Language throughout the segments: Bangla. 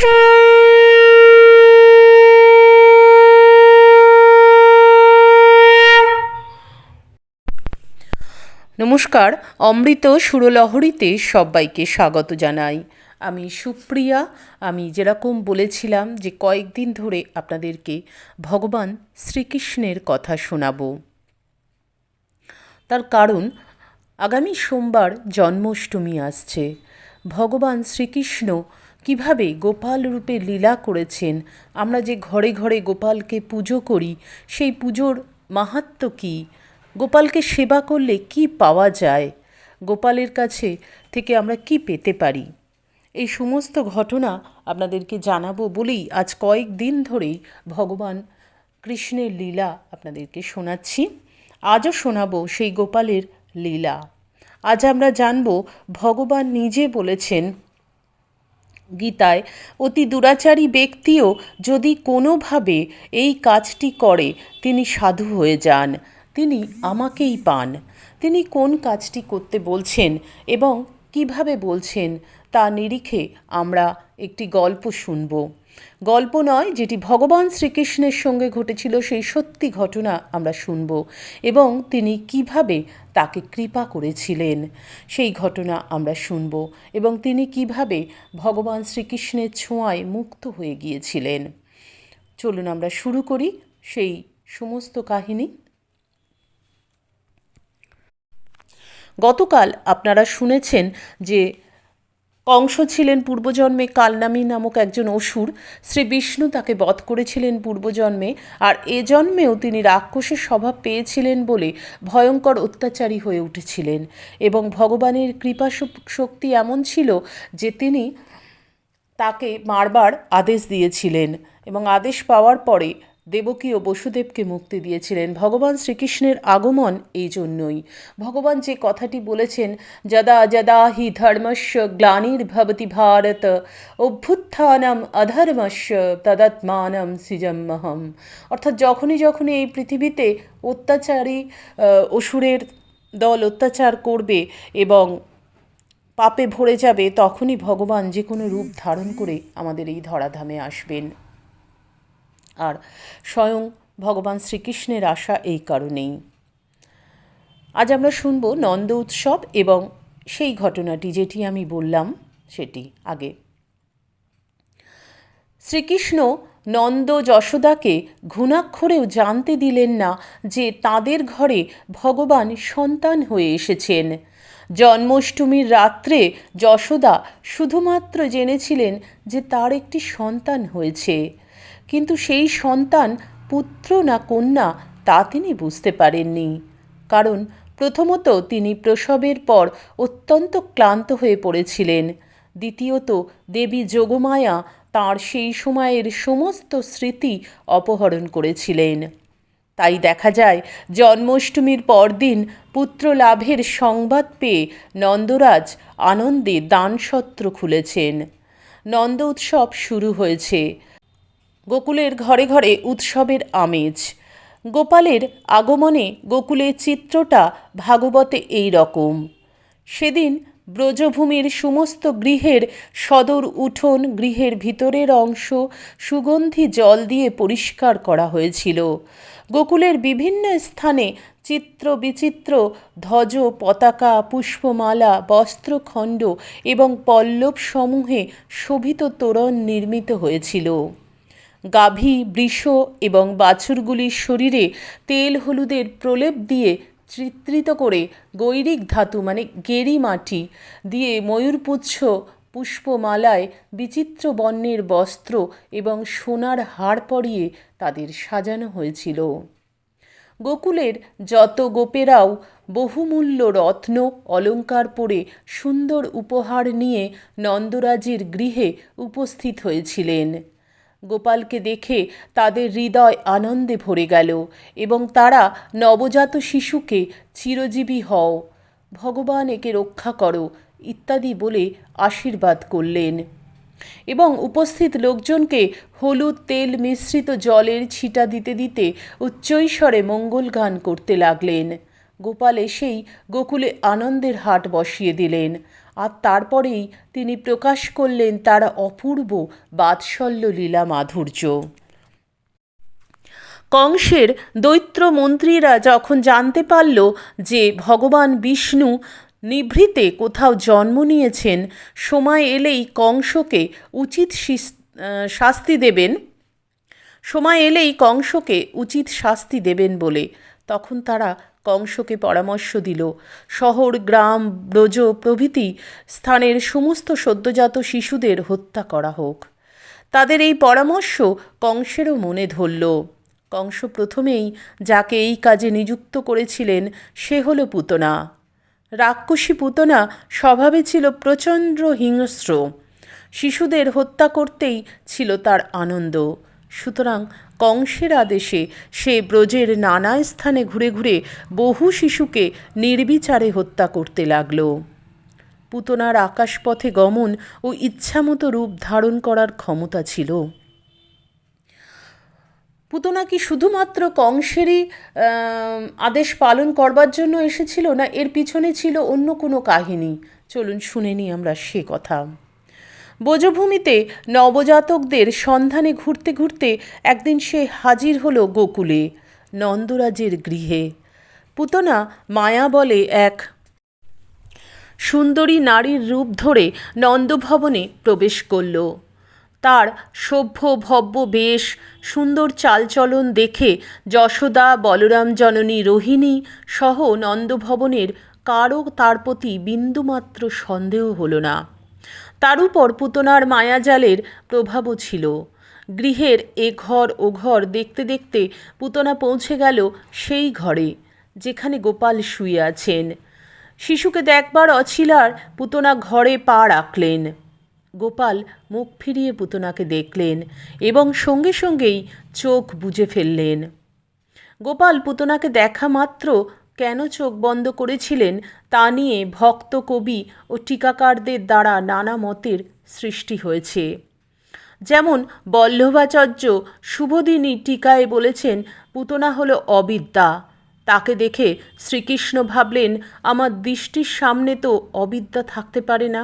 নমস্কার, অমৃত সুরলহরীতে সবাইকে স্বাগত জানাই। আমি সুপ্রিয়া, আমি যেরকম বলেছিলাম যে কয়েকদিন ধরে আপনাদেরকে ভগবান শ্রীকৃষ্ণের কথা শোনাবো। তার কারণ, আগামী সোমবার জন্মাষ্টমী আসছে। ভগবান শ্রীকৃষ্ণ কীভাবে গোপাল রূপে লীলা করেছেন? আমরা যে ঘরে ঘরে গোপালকে পুজো করি, সেই পুজোর মাহাত্ম কী? গোপালকে সেবা করলে কি পাওয়া যায়? গোপালের কাছে থেকে আমরা কি পেতে পারি? এই সমস্ত ঘটনা আপনাদেরকে জানাব বলেই আজ কয়েক দিন ধরেই ভগবান কৃষ্ণের লীলা আপনাদেরকে শোনাচ্ছি। আজও শোনাবো সেই গোপালের লীলা। আজ আমরা জানব ভগবান নিজে বলেছেন গীতায়, অতি দুরাচারী ব্যক্তিও যদি কোনোভাবে এই কাজটি করে, তিনি সাধু হয়ে যান। তিনি আমাকেই পান। তিনি কোন কাজটি করতে বলছেন এবং কীভাবে বলছেন, তা নিরিখে আমরা একটি গল্প শুনব। গল্প নয়, যেটি ভগবান শ্রীকৃষ্ণের সঙ্গে ঘটেছিল সেই সত্যি ঘটনা আমরা শুনব এবং তিনি কীভাবে তাকে কৃপা করেছিলেন। সেই ঘটনা আমরা শুনব এবং তিনি কীভাবে ভগবান শ্রীকৃষ্ণের ছোঁয়ায় মুক্ত হয়ে গিয়েছিলেন। চলুন আমরা শুরু করি সেই সমস্ত কাহিনী। গতকাল আপনারা শুনেছেন যে কংস ছিলেন পূর্বজন্মে কালনামী নামক একজন অসুর। শ্রী বিষ্ণু তাকে বধ করেছিলেন পূর্বজন্মে আর এ জন্মেও তিনি রাক্ষসের স্বভাব পেয়েছিলেন বলে ভয়ঙ্কর অত্যাচারী হয়ে উঠেছিলেন এবং ভগবানের কৃপা শক্তি এমন ছিল যে তিনি তাকে মারবার আদেশ দিয়েছিলেন এবং আদেশ পাওয়ার পরে দেবকী ও বসুদেবকে মুক্তি দিয়েছিলেন। ভগবান শ্রীকৃষ্ণের আগমন এই জন্যই। ভগবান যে কথাটি বলেছেন, যদা যদা হি ধর্মস্য গ্লানির্ভবতি ভারত, অভ্যুত্থানম অধর্মস্য তদাত্মানম সৃজম্মহম অর্থাৎ যখনই যখনই এই পৃথিবীতে অত্যাচারী অসুরের দল অত্যাচার করবে এবং পাপে ভরে যাবে, তখনই ভগবান যে কোনো রূপ ধারণ করে আমাদের এই ধরাধামে আসবেন। আর স্বয়ং ভগবান শ্রীকৃষ্ণের আশা এই কারণেই। আজ আমরা শুনব নন্দ উৎসব এবং সেই ঘটনাটি যেটি আমি বললাম সেটি আগে। শ্রীকৃষ্ণ নন্দ যশোদাকে ঘুণাক্ষরেও জানতে দিলেন না যে তাদের ঘরে ভগবান সন্তান হয়ে এসেছেন। জন্মাষ্টমীর রাত্রে যশোদা শুধুমাত্র জেনেছিলেন যে তার একটি সন্তান হয়েছে। কিন্তু সেই সন্তান পুত্র না কন্যা তা তিনি বুঝতে পারেননি। কারণ প্রথমত তিনি প্রসবের পর অত্যন্ত ক্লান্ত হয়ে পড়েছিলেন। দ্বিতীয়ত, দেবী যোগমায়া তাঁর সেই সময়ের সমস্ত স্মৃতি অপহরণ করেছিলেন। তাই দেখা যায়, জন্মাষ্টমীর পরদিন পুত্র লাভের সংবাদ পেয়ে নন্দরাজ আনন্দে দানসত্র খুলেছেন। নন্দ উৎসব শুরু হয়েছে। গোকুলের ঘরে ঘরে উৎসবের আমেজ। গোপালের আগমনে গোকুলের চিত্রটা ভাগবতে এই রকম। সেদিন ব্রজভূমির সমস্ত গৃহের সদর উঠোন গৃহের ভিতরের অংশ সুগন্ধি জল দিয়ে পরিষ্কার করা হয়েছিল। গোকুলের বিভিন্ন স্থানে চিত্র বিচিত্র ধ্বজ, পতাকা, পুষ্পমালা, বস্ত্রখণ্ড এবং পল্লব সমূহে শোভিত তোরণ নির্মিত হয়েছিল। গাভী, বৃষ এবং বাছুরগুলির শরীরে তেল হলুদের প্রলেপ দিয়ে চিত্রিত করে গৈরিক ধাতু মানে গেরি মাটি দিয়ে ময়ূরপুচ্ছ পুষ্পমালায় বিচিত্র বর্ণের বস্ত্র এবং সোনার হাড় পরিয়ে তাদের সাজানো হয়েছিল। গোকুলের যত গোপেরাও বহুমূল্য রত্ন অলঙ্কার পরে সুন্দর উপহার নিয়ে নন্দরাজের গৃহে উপস্থিত হয়েছিলেন। গোপালকে দেখে তাদের হৃদয় আনন্দে ভরে গেল এবং তারা নবজাত শিশুকে চিরজীবী হও, ভগবান একে রক্ষা করো ইত্যাদি বলে আশীর্বাদ করলেন। এবং উপস্থিত লোকজনকে হলুদ তেল মিশ্রিত জলের ছিটা দিতে দিতে উচ্চৈস্বরে মঙ্গল গান করতে লাগলেন। গোপাল এসেই গোকুলে আনন্দের হাট বসিয়ে দিলেন। আর তারপরেই তিনি প্রকাশ করলেন তার অপূর্ব বাৎসল্য লীলা মাধুর্য। কংসের দৈত্র মন্ত্রীরা যখন জানতে পারল যে ভগবান বিষ্ণু নিভৃতে কোথাও জন্ম নিয়েছেন, সময় এলেই কংসকে উচিত শাস্তি দেবেন। সময় এলেই কংসকে উচিত শাস্তি দেবেন বলে। তখন তারা কংসকে পরামর্শ দিল। শহর, গ্রাম, ব্রজ প্রভৃতি স্থানের সমস্ত সদ্যজাত শিশুদের হত্যা করা হোক। তাদের এই পরামর্শ কংসেরও মনে ধরল। কংস প্রথমেই যাকে এই কাজে নিযুক্ত করেছিলেন, সে হল পুতনা। রাক্ষসী পুতনা স্বভাবে ছিল প্রচণ্ড হিংস্র। শিশুদের হত্যা করতেই ছিল তার আনন্দ। সুতরাং কংসের আদেশে সে ব্রজের নানা স্থানে ঘুরে ঘুরে বহু শিশুকে নির্বিচারে হত্যা করতে লাগল। পুতনার আকাশপথে গমন ও ইচ্ছামতো রূপ ধারণ করার ক্ষমতা ছিল। পুতনা কি শুধুমাত্র কংসেরই আদেশ পালন করবার জন্য এসেছিল না এর পিছনে ছিল অন্য কোনো কাহিনী? চলুন শুনে নিই আমরা সে কথা। বোজভূমিতে নবজাতকদের সন্ধানে ঘুরতে ঘুরতে একদিন সে হাজির হলো গোকুলে, নন্দরাজের গৃহে। পুতনা মায়া বলে এক, সুন্দরী নারীর রূপ ধরে নন্দভবনে প্রবেশ করল। তার সভ্য ভব্য বেশ, সুন্দর চালচলন দেখে যশোদা, বলরাম জননী, রোহিণী সহ নন্দভবনের কারও তার প্রতি বিন্দুমাত্র সন্দেহ হলো না। তার উপর পুতনার মায়াজালের প্রভাবও ছিল। গৃহের এ ঘর ও ঘর দেখতে দেখতে পুতনা পৌঁছে গেল সেই ঘরে, যেখানে গোপাল শুয়ে আছেন। শিশুকে দেখবার অছিলার পুতনা ঘরে পা রাখলেন। গোপাল মুখ ফিরিয়ে পুতনাকে দেখলেন এবং সঙ্গে সঙ্গেই চোখ বুজে ফেললেন। গোপাল পুতনাকে দেখা মাত্র কেন চোখ বন্ধ করেছিলেন তা নিয়ে ভক্ত কবি ও টিকাকারদের দ্বারা নানা মতের সৃষ্টি হয়েছে। যেমন বল্লভাচার্য শুভদিনী টিকায় বলেছেন, পুতনা হলো অবিদ্যা। তাকে দেখে শ্রীকৃষ্ণ ভাবলেন, আমার দৃষ্টির সামনে তো অবিদ্যা থাকতে পারে না।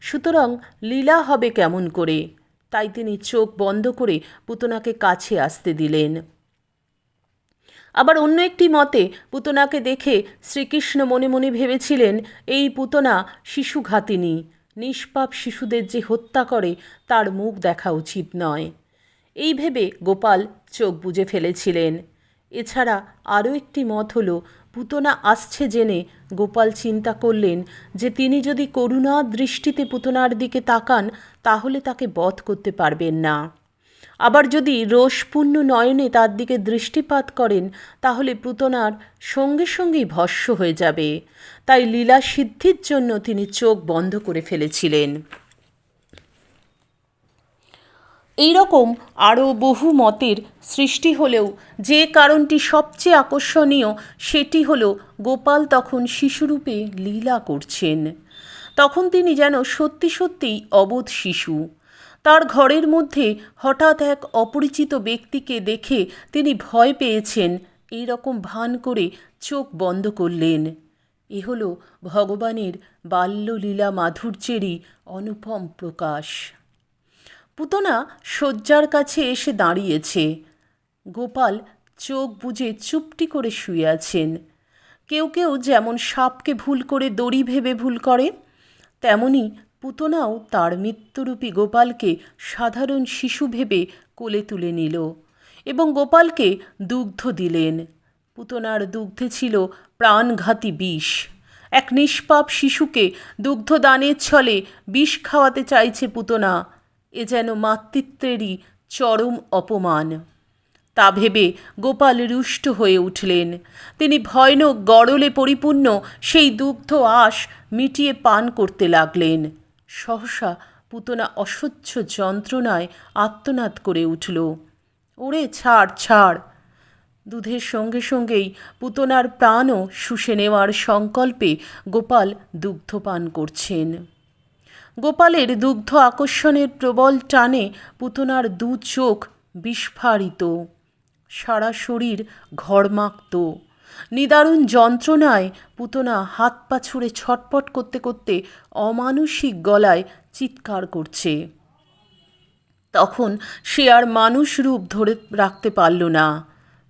সুতরাং লীলা হবে কেমন করে? তাই তিনি চোখ বন্ধ করে পুতনাকে কাছে আসতে দিলেন। আবার অন্য একটি মতে, পুতনাকে দেখে শ্রীকৃষ্ণ মনে মনে ভেবেছিলেন, এই পুতনা শিশুঘাতিনী। নিষ্পাপ শিশুদের যে হত্যা করে, তার মুখ দেখা উচিত নয়। এই ভেবে গোপাল চোখ বুজে ফেলেছিলেন। এছাড়া আরও একটি মত হল, পুতনা আসছে জেনে গোপাল চিন্তা করলেন যে তিনি যদি করুণা দৃষ্টিতে পুতনার দিকে তাকান, তাহলে তাকে বধ করতে পারবেন না। আবার যদি রোষপূর্ণ নয়নে তার দিকে দৃষ্টিপাত করেন, তাহলে পুতনার সঙ্গে সঙ্গেই ভস্য হয়ে যাবে। তাই লীলা সিদ্ধির জন্য তিনি চোখ বন্ধ করে ফেলেছিলেন। এই রকম আরও বহু মতের সৃষ্টি হলেও, যে কারণটি সবচেয়ে আকর্ষণীয়, সেটি হল গোপাল তখন শিশুরূপে লীলা করছেন। তখন তিনি যেন সত্যি সত্যিই অবোধ শিশু। তার ঘরের মধ্যে হঠাৎ এক অপরিচিত ব্যক্তিকে দেখে তিনি ভয় পেয়েছেন। এই রকম ভান করে চোখ বন্ধ করলেন। এ হলো ভগবানের বাল্যলীলা মাধুর্যেরই অনুপম প্রকাশ। পুতনা শয্যার কাছে এসে দাঁড়িয়েছে। গোপাল চোখ বুজে চুপটি করে শুয়ে আছেন। কেউ কেউ যেমন সাপকে ভুল করে দড়ি ভেবে ভুল করে, তেমনি পুতনাও তার মৃত্যুরূপী গোপালকে সাধারণ শিশু ভেবে কোলে তুলে নিল এবং গোপালকে দুগ্ধ দিলেন। পুতনার দুগ্ধে ছিল প্রাণঘাতী বিষ। এক নিষ্পাপ শিশুকে দুগ্ধদানের ছলে বিষ খাওয়াতে চাইছে পুতনা। এ যেন মাতৃত্বেরই চরম অপমান। তা ভেবে গোপাল রুষ্ট হয়ে উঠলেন। তিনি ভয়ানক গরলে পরিপূর্ণ সেই দুগ্ধ আশ মিটিয়ে পান করতে লাগলেন। সহসা পুতনা অসহ্য যন্ত্রণায় আত্মনাদ করে উঠল। ওরে ছাড় ছাড়! দুধের সঙ্গে সঙ্গেই পুতনার প্রাণও শুষে নেওয়ার সংকল্পে গোপাল দুগ্ধপান করছেন। গোপালের দুগ্ধ আকর্ষণের প্রবল টানে পুতনার দু চোখ বিস্ফারিত। সারা শরীর ঘরমাক্ত। নিদারুণ যন্ত্রণায় পুতনা হাত পা ছুঁড়ে ছটপট করতে করতে অমানুষিক গলায় চিৎকার করছে। তখন সে আর মানুষ রূপ ধরে রাখতে পারল না।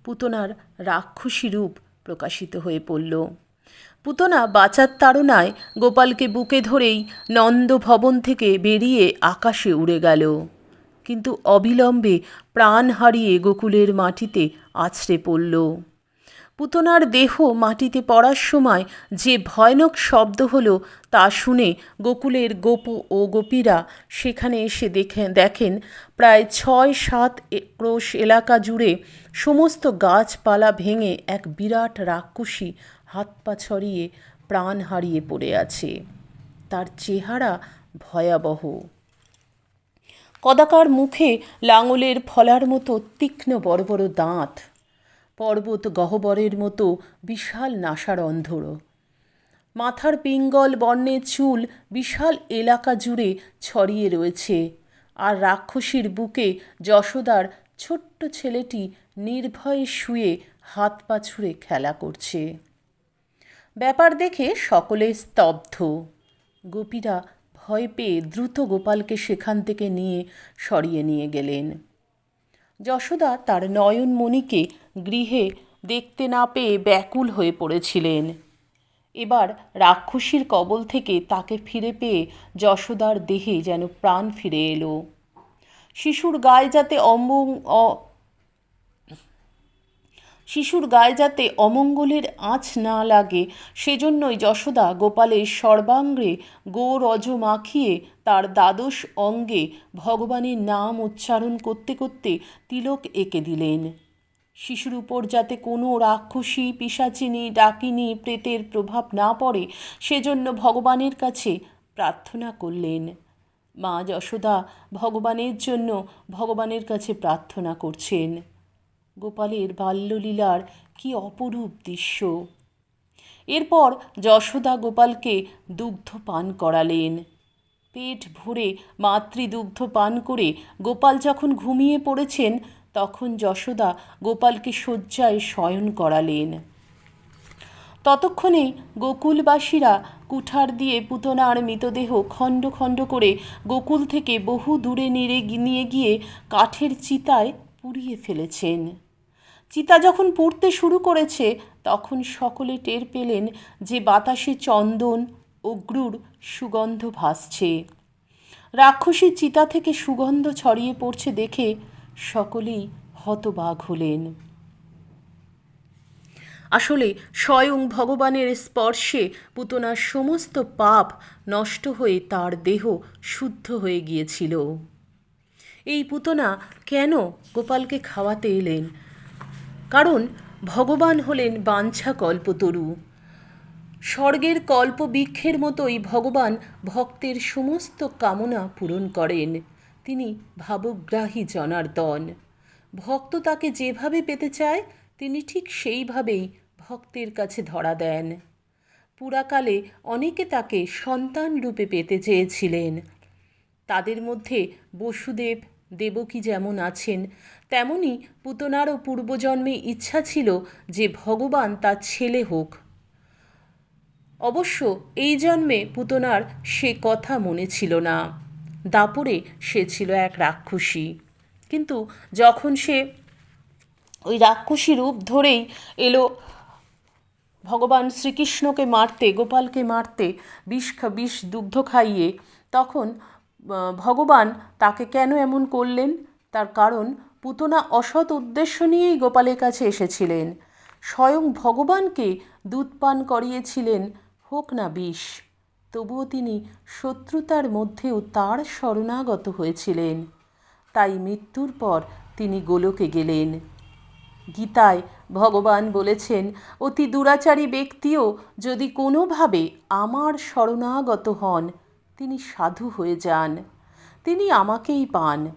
পুতনার রাক্ষসী রূপ প্রকাশিত হয়ে পড়ল। পুতনা বাঁচার তাড়নায় গোপালকে বুকে ধরেই নন্দ ভবন থেকে বেরিয়ে আকাশে উড়ে গেল। কিন্তু অবিলম্বে প্রাণ হারিয়ে গোকুলের মাটিতে আছড়ে পড়ল। পুতনার দেহ মাটিতে পড়ার সময় যে ভয়ানক শব্দ হলো তা শুনে গোকুলের গোপ ও গোপীরা সেখানে এসে দেখে, দেখেন, প্রায় ছয় সাত ক্রোশ এলাকা জুড়ে সমস্ত গাছপালা ভেঙে এক বিরাট রাক্ষসী হাত পা ছড়িয়ে প্রাণ হারিয়ে পড়ে আছে। তার চেহারা ভয়াবহ। কদাকার মুখে লাঙলের ফলার মতো তীক্ষ্ণ বড় বড় দাঁত। পর্বত গহ্বরের মতো বিশাল নাসারন্ধ্র মাথার পিঙ্গল, বর্ণের চুল বিশাল এলাকা জুড়ে ছড়িয়ে রয়েছে আর রাক্ষসীর বুকে যশোদার ছোট্ট ছেলেটি নির্ভয়ে শুয়ে হাত পা ছুঁড়ে খেলা করছে। ব্যাপার দেখে সকলে স্তব্ধ। গোপীরা ভয় পেয়ে দ্রুত গোপালকে সেখান থেকে নিয়ে সরিয়ে নিয়ে গেলেন। যশোদা তার নয়নমণিকে গৃহে দেখতে না পেয়ে ব্যাকুল হয়ে পড়েছিলেন। এবার রাক্ষসীর কবল থেকে তাকে ফিরে পেয়ে যশোদার দেহে যেন প্রাণ ফিরে এলো। শিশুর গায়ে যাতে অমং শিশুর গায়ে যাতে অমঙ্গলের আঁচ না লাগে, সেজন্যই যশোদা গোপালের সর্বাঙ্গে রজ মাখিয়ে তার দ্বাদশ অঙ্গে ভগবানের নাম উচ্চারণ করতে করতে তিলক এঁকে দিলেন। শিশুর উপর যাতে কোনো রাক্ষসী পিসাচিনী, ডাকিনী প্রেতের প্রভাব না পড়ে, সেজন্য ভগবানের কাছে প্রার্থনা করলেন। মা যশোদা ভগবানের জন্য ভগবানের কাছে প্রার্থনা করছেন। গোপালের বাল্যলীলার কি অপরূপ দৃশ্য। এরপর যশোদা গোপালকে দুগ্ধ পান করালেন। পেট ভরে মাতৃদুগ্ধ পান করে গোপাল যখন ঘুমিয়ে পড়েছেন, তখন যশোদা গোপালকে শয্যায় শয়ন করালেন। ততক্ষণে গোকুলবাসীরা কুঠার দিয়ে পুতনার মৃতদেহ খণ্ড খণ্ড করে গোকুল থেকে বহু দূরে নিয়ে নিয়ে গিয়ে কাঠের চিতায় পুড়িয়ে ফেলেছেন। চিতা যখন পুড়তে শুরু করেছে, তখন সকলে টের পেলেন যে বাতাসে চন্দন, অগ্রুর সুগন্ধ ভাসছে। রাক্ষসী চিতা থেকে সুগন্ধ ছড়িয়ে পড়ছে দেখে সকলেই হতবাগ হলেন। আসলে স্বয়ং ভগবানের স্পর্শে পুতনার সমস্ত পাপ নষ্ট হয়ে তার দেহ শুদ্ধ হয়ে গিয়েছিল। এই পুতনা কেন গোপালকে খাওয়াতে এলেন? কারণ ভগবান হলেন বাঞ্ছা কল্পতরু। স্বর্গের কল্পবৃক্ষের মতোই ভগবান ভক্তের সমস্ত কামনা পূরণ করেন। তিনি ভাবগ্রাহী জনার্দন। ভক্ত তাকে যেভাবে পেতে চায়, তিনি ঠিক সেইভাবেই ভক্তের কাছে ধরা দেন। পুরাকালে অনেকে তাকে সন্তান রূপে পেতে চেয়েছিলেন। তাদের মধ্যে বসুদেব দেবকী যেমন আছেন, তেমনি পুতনারও পূর্বজন্মে ইচ্ছা ছিল যে ভগবান তার ছেলে হোক। অবশ্য এই জন্মে পুতনার সে কথা মনে ছিল না। দাপরে সে ছিল এক রাক্ষসী। কিন্তু যখন সে ওই রাক্ষসী রূপ ধরেই এলো, ভগবান শ্রীকৃষ্ণকে মারতে, গোপালকে মারতে, বিষ বিষ দুগ্ধ খাইয়ে, তখন ভগবান তাকে কেন এমন করলেন? তার কারণ পুতনা অসৎ উদ্দেশ্য নিয়েই গোপালের কাছে এসেছিলেন। স্বয়ং ভগবানকে দুধ পান করিয়েছিলেন, হোক না বিষ। তবুও তিনি শত্রুতার মধ্যেও তার শরণাগত হয়েছিলেন। তাই মৃত্যুর পর তিনি গোলকে গেলেন। গীতায় ভগবান বলেছেন, অতি দুরাচারী ব্যক্তিও যদি কোনোভাবে আমার শরণাগত হন তিনি সাধু হয়ে যান। তিনি আমাকেই পান।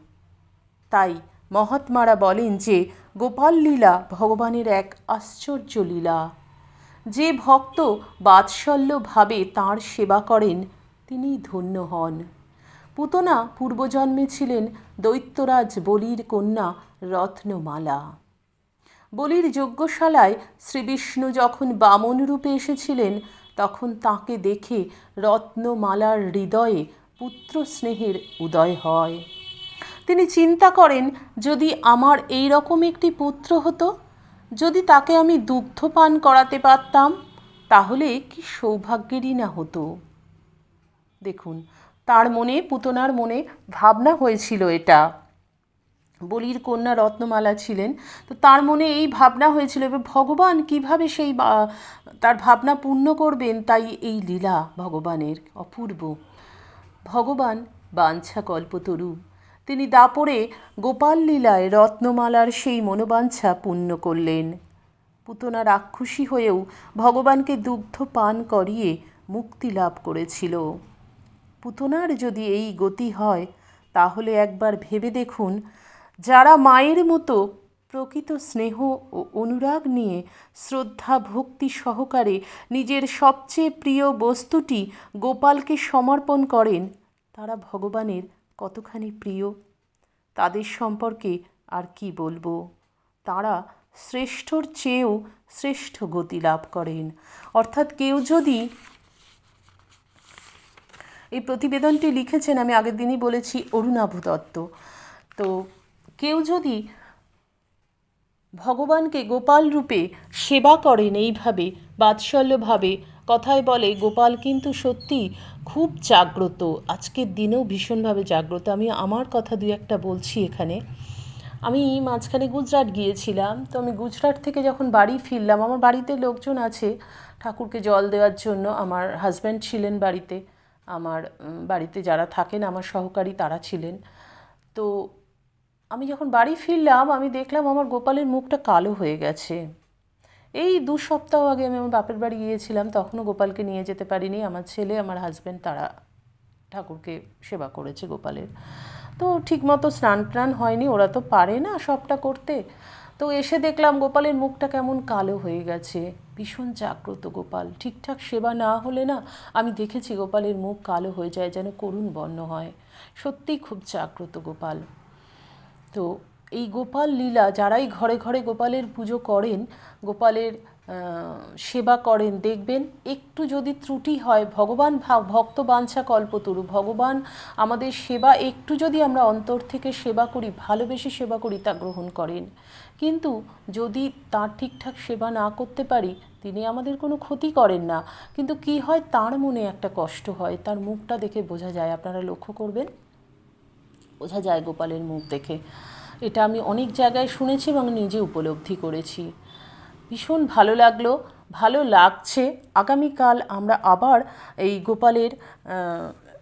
তাই মহাত্মারা বলেন যে, গোপাল লীলা ভগবানের এক আশ্চর্য লীলা। যে ভক্ত বাৎসল্যভাবে তাঁর সেবা করেন, তিনি ধন্য হন। পুতনা পূর্বজন্মে ছিলেন দৈত্যরাজ বলির কন্যা রত্নমালা। বলির যজ্ঞশালায় শ্রীবিষ্ণু যখন বামন রূপে এসেছিলেন তখন তাকে দেখে রত্নমালার হৃদয়ে পুত্র স্নেহের উদয় হয়। তিনি চিন্তা করেন, যদি আমার এই রকম একটি পুত্র হতো, যদি তাকে আমি দুগ্ধ পান করাতে পারতাম, তাহলে কি সৌভাগ্যেরই না হতো? দেখুন, তার মনে, পুতনার মনে ভাবনা হয়েছিল এটা। বলির কন্যা রত্নমালা ছিলেন। তো তার মনে এই ভাবনা হয়েছিল এবার ভগবান কীভাবে সেই তার ভাবনা পূর্ণ করবেন তাই এই লীলা ভগবানের অপূর্ব। ভগবান বাঞ্ছা কল্পতরু। তিনি দাপরে গোপাল লীলায় রত্নমালার সেই মনোবাঞ্ছা পূর্ণ করলেন। পুতনা রাক্ষসী হয়েও ভগবানকে দুগ্ধ পান করিয়ে মুক্তি লাভ করেছিল। পুতনার যদি এই গতি হয়, তাহলে একবার ভেবে দেখুন যারা মায়ের মতো প্রকৃত স্নেহ ও অনুরাগ নিয়ে শ্রদ্ধা, ভক্তি সহকারে নিজের সবচেয়ে প্রিয় বস্তুটি গোপালকে সমর্পণ করেন, তারা ভগবানের কতখানি প্রিয়? তাদের সম্পর্কে আর কি বলব? তারা শ্রেষ্ঠর চেয়েও শ্রেষ্ঠ গতি লাভ করেন। অর্থাৎ কেউ যদি এই প্রতিবেদনটি লিখেছেন, আমি আগের দিনই বলেছি, অরুণাভ দত্ত। তো কেউ যদি ভগবানকে গোপাল রূপে সেবা করেন এইভাবে, বাৎসল্যভাবে, কথায় বলে, গোপাল কিন্তু সত্যি খুব জাগ্রত, আজকের দিনেও ভীষণভাবে জাগ্রত। আমি আমার কথা দুই একটা বলছি এখানে। আমি মাঝখানে গুজরাট গিয়েছিলাম, তো আমি গুজরাট থেকে যখন বাড়ি ফিরলাম, আমার বাড়িতে লোকজন আছে, ঠাকুরকে জল দেওয়ার জন্য, আমার হাজব্যান্ড ছিলেন বাড়িতে, আমার বাড়িতে যারা থাকেন, আমার সহকারী তারা ছিলেন। তো আমি যখন বাড়ি ফিরলাম, আমি দেখলাম আমার গোপালের মুখটা কালো হয়ে গেছে। এই দু সপ্তাহ আগে আমি আমার বাপের বাড়ি গিয়েছিলাম, তখনও গোপালকে নিয়ে যেতে পারিনি। আমার ছেলে, আমার হাজব্যান্ড তারা ঠাকুরকে সেবা করেছে গোপালের। তো ঠিকমতো স্নান টান হয়নি, ওরা তো পারে না সবটা করতে। তো এসে দেখলাম গোপালের মুখটা কেমন কালো হয়ে গেছে। ভীষণ জাগ্রত গোপাল। ঠিকঠাক সেবা না হলে না আমি দেখেছি গোপালের মুখ কালো হয়ে যায়, যেন করুণ বর্ণ হয়। সত্যিই খুব জাগ্রত গোপাল। তো এই গোপাল লীলা যারাই ঘরে ঘরে গোপালের পুজো করেন, গোপালের সেবা করেন, দেখবেন একটু যদি ত্রুটি হয়, ভগবান ভক্ত বাঞ্ছা কল্পতরু, ভগবান আমাদের সেবা একটু যদি আমরা অন্তর থেকে সেবা করি, ভালোবেসে সেবা করি, তা গ্রহণ করেন। কিন্তু যদি তার ঠিকঠাক সেবা না করতে পারি, তিনি আমাদের কোনো ক্ষতি করেন না। কিন্তু কি হয়, তার মনে একটা কষ্ট হয়, তার মুখটা দেখে বোঝা যায়। আপনারা লক্ষ্য করবেন বোঝা যায় গোপালের মুখ দেখে। এটা আমি অনেক জায়গায় শুনেছি এবং নিজে উপলব্ধি করেছি। ভীষণ ভালো লাগল, ভালো লাগছে। আগামীকাল আমরা আবার এই গোপালের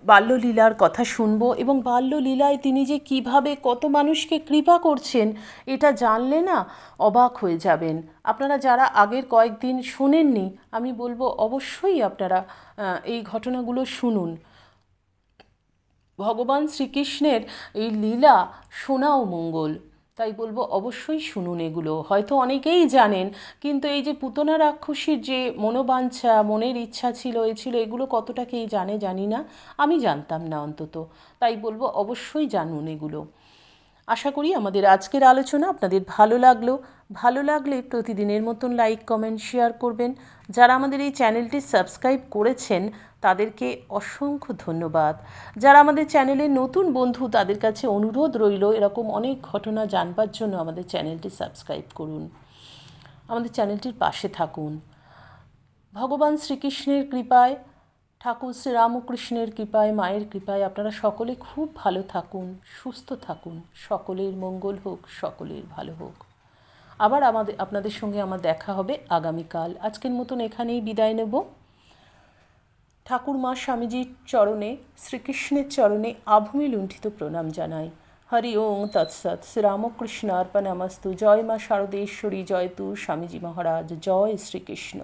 বাল্যলীলার কথা শুনব এবং বাল্যলীলায় তিনি যে কীভাবে কত মানুষকে কৃপা করছেন, এটা জানলে না অবাক হয়ে যাবেন। আপনারা যারা আগের কয়েকদিন শোনেননি, আমি বলব অবশ্যই আপনারা এই ঘটনাগুলো শুনুন। ভগবান শ্রীকৃষ্ণের এই লীলা শোনাও মঙ্গল। তাই বলব অবশ্যই শুনুন এগুলো। হয়তো অনেকেই জানেন, কিন্তু এই যে পুতনা রাক্ষসীর যে মনোবাঞ্ছা, মনের ইচ্ছা ছিল, এ ছিল, এগুলো কতটা কেই জানে জানি না। আমি জানতাম না অন্তত। তাই বলব অবশ্যই জানুন এগুলো। আশা করি আমাদের আজকের আলোচনা আপনাদের ভালো লাগল। ভালো লাগলে প্রতিদিনের মতন লাইক, কমেন্ট, শেয়ার করবেন। যারা আমাদের এই চ্যানেলটি সাবস্ক্রাইব করেছেন তাদেরকে অসংখ্য ধন্যবাদ। যারা আমাদের চ্যানেলের নতুন বন্ধু, তাদের কাছে অনুরোধ রইল, এরকম অনেক ঘটনা জানবার জন্য আমাদের চ্যানেলটি সাবস্ক্রাইব করুন। আমাদের চ্যানেলটির পাশে থাকুন। ভগবান শ্রীকৃষ্ণের কৃপায়, ঠাকুর শ্রীরামকৃষ্ণের কৃপায়, মায়ের কৃপায় আপনারা সকলে খুব ভালো থাকুন, সুস্থ থাকুন। সকলের মঙ্গল হোক, সকলের ভালো হোক। আবার আমাদের, আপনাদের সঙ্গে আমার দেখা হবে আগামীকাল। আজকের মতন এখানেই বিদায় নেব। ঠাকুর মা স্বামীজির চরণে, শ্রীকৃষ্ণের চরণে আভূমি লুণ্ঠিত প্রণাম জানাই। হরি ওং তৎসৎ শ্রীরামকৃষ্ণ অর্পণামস্তু জয় মা শারদেশ্বরী। জয় তু স্বামীজি মহারাজ। জয় শ্রীকৃষ্ণ।